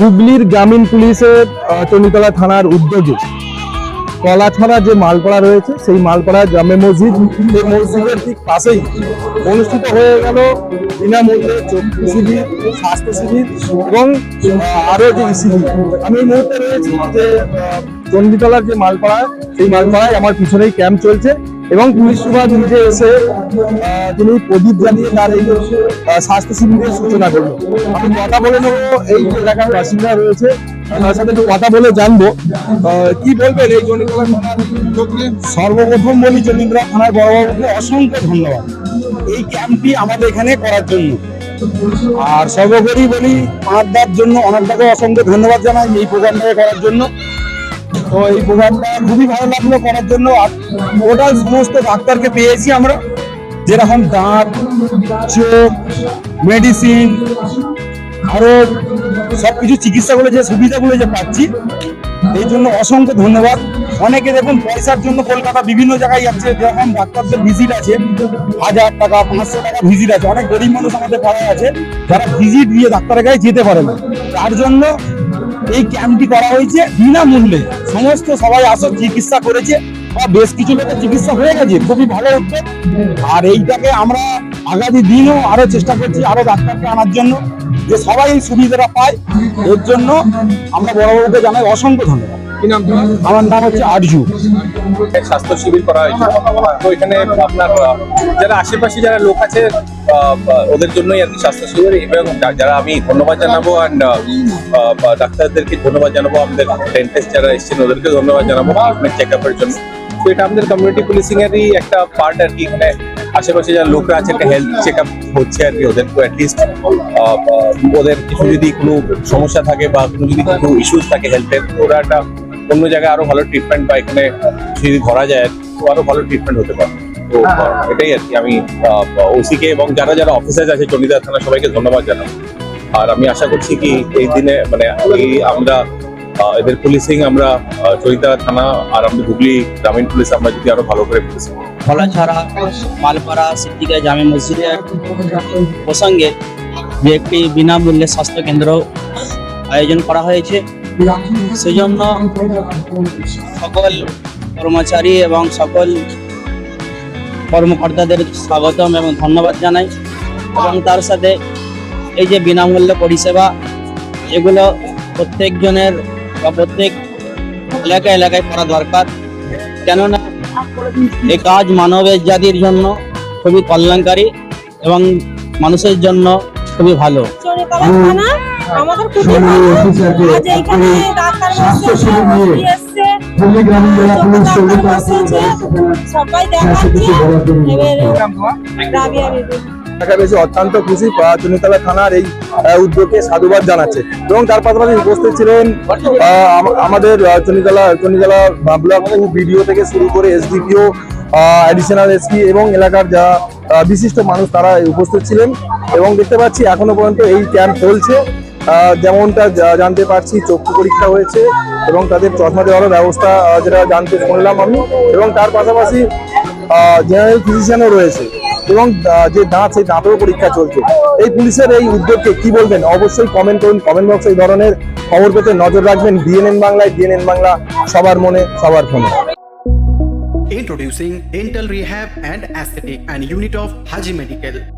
হুগলির গ্রামীণ পুলিশের চণ্ডীতলা থানার উদ্যোগে। কলাছড়া যে মালপাড়া রয়েছে, সেই মালপাড়া গ্রামে মসজিদ, সেই মসজিদের ঠিক পাশেই অনুষ্ঠিত হয়ে গেল বিনামূল্যে চক্ষু শিবির স্বাস্থ্য শিবির এবং আহ, আরও যে শিবির আমি এই মুহূর্তে রয়েছি যে চণ্ডীতলার যে মালপাড়া সেই মালপাড়ায় আমার পিছনেই ক্যাম্প চলছে এবং পুলিশ সুপার নিজে এসে তিনি প্রদীপ জ্বালিয়ে তার এই স্বাস্থ্য শিবিরের সূচনা করল। আমি কথা বলে নেব এই এলাকার বাসিন্দা রয়েছে তার সাথে একটু কথা বলে জানব কি বলবেন এই চণ্ডীতলা সর্বপ্রথম বলি চণ্ডীতলা থানার বড় অসংখ্য ধন্যবাদ। এই ক্যাম্পটি আমাদের এখানে করার জন্য। আর সর্বোপরি বলি অনারদার জন্য অনারদাকে অসংখ্য ধন্যবাদ জানাই এই প্রোগ্রামটাকে করার জন্য। তো এই প্রোগ্রামটা খুবই ভালো লাগল করার জন্য। আর টোটাল সমস্ত ডাক্তারকে পেয়েছি আমরা। যেরকম দাঁত, চোখ মেডিসিন আরও সবকিছু চিকিৎসাগুলো যে সুবিধাগুলো যে পাচ্ছি, এই জন্য অসংখ্য ধন্যবাদ। অনেকে দেখুন পয়সার জন্য কলকাতা বিভিন্ন জায়গায় যাচ্ছে, যেরকম ডাক্তারদের ভিজিট আছে, হাজার টাকা, পাঁচশো টাকা ভিজিট আছে। অনেক গরিব মানুষ আমাদের পাড়ায় আছে, যারা ভিজিট দিয়ে ডাক্তারের কাছে যেতে পারে না। তার জন্য এই ক্যাম্পটি করা হয়েছে বিনামূল্যে। সমস্ত সবাই আসো, চিকিৎসা করেছে, বা বেশ কিছু লোকের চিকিৎসা হয়ে গেছে, খুবই ভালো উদ্যোগ আর এইটাকে আমরা আগামী দিনও আরও চেষ্টা করছি আরও ডাক্তারকে আনার জন্য, যে সবাই এই সুবিধাটা পায়। এর জন্য আমরা বড়বাবুকে জানাই অসংখ্য ধন্যবাদ। কি নাম আমার নাম হচ্ছে আরজু। স্বাস্থ্য শিবির করা হয়েছে। তো এখানে আপনার যারা আশেপাশে যারা লোক আছে ওদের জন্যই আর কি স্বাস্থ্য শিবির এবং যারা আমি ধন্যবাদ জানাব অ্যান্ড ডাক্তারদেরকে ধন্যবাদ জানাব আমাদের ডেন্টিস্ট যারা এসেছেন ওদেরকে ধন্যবাদ জানাব ট্রিটমেন্ট চেক আপের জন্য। তো এটা আমাদের কমিউনিটি পুলিশিং এরই একটা পার্ট আর কি এখানে আশেপাশে যারা লোকরা আছে একটা হেলথ চেক আপ হচ্ছে আর কি ওদের অ্যাটলিস্ট ওদের কিছু যদি কোনো সমস্যা থাকে বা কোনো যদি কোনো ইস্যুস থাকে হেলথের ওরা একটা অন্য জায়গায় আরও ভালো ট্রিটমেন্ট বা এখানে যদি ধরা যায় তো আরও ভালো ট্রিটমেন্ট হতে পারে। তো এটাই আর কি। আমি ওসিকে এবং যারা যারা অফিসার আছে চণ্ডীদার থানা সবাইকে ধন্যবাদ জানাব। আর আমি আশা করছি কি এই দিনে মানে এই আমরা এদের পুলিশিং আমরা চরিতা থানা আর আমরা হুগলি গ্রামীণ পুলিশ আমরা যদি আরও ভালো করে পুলিশিং খোলাছড়া মালপাড়া সিদ্দিকা জামে মসজিদের প্রসঙ্গে যে একটি বিনামূল্যে স্বাস্থ্য কেন্দ্র আয়োজন করা হয়েছে। সেজন্য সকল কর্মচারী এবং সকল কর্মকর্তাদের স্বাগতম এবং ধন্যবাদ জানাই। এবং তার সাথে এই যে বিনামূল্য পরিষেবা এগুলো প্রত্যেকজনের বা প্রত্যেক এলাকা এলাকায় করা দরকার। কেননা এই কাজ মানবের জাতির জন্য খুবই কল্যাণকারী এবং মানুষের জন্য খুবই ভালো। আমাদের খুবই ভালো। আজ এইখানে ডাক্তার এসছে। চোখের ডাক্তার বসেছে সবাই দেখাচ্ছে এবার রাবিয়া দেখা গেছে অত্যন্ত খুশি। চুনিতলা থানার এই উদ্যোগকে সাধুবাদ জানাচ্ছে এবং তার পাশাপাশি উপস্থিত ছিলেন আহ, আমাদের চুনিতলা চুনিতলা ব্লক বিডিও থেকে শুরু করে এসডিপিও অ্যাডিশনাল এসপি এবং এলাকার যা বিশিষ্ট মানুষ তারা উপস্থিত ছিলেন এবং দেখতে পাচ্ছি এখনও পর্যন্ত এই ক্যাম্প চলছে। যেমনটা জানতে পারছি, চক্ষু পরীক্ষা হয়েছে এবং তাদের চশমা দেওয়ারও ব্যবস্থা যেটা জানতে শুনলাম আমি। এবং তার পাশাপাশি জেনারেল ফিজিশিয়ানও রয়েছে। এবং যে দাঁত, সেই দাঁতেরও পরীক্ষা চলছে। এই পুলিশের এই উদ্যোগকে কি বলবেন? অবশ্যই কমেন্ট করুন কমেন্ট বক্সে এই ধরনের খবর পেতে নজর রাখবেন। ডিএনএন বাংলায় ডিএনএন বাংলা সবার মনে, সবার ফোনে। Introducing Dental Rehab and Aesthetic and Unit of Haji Medical.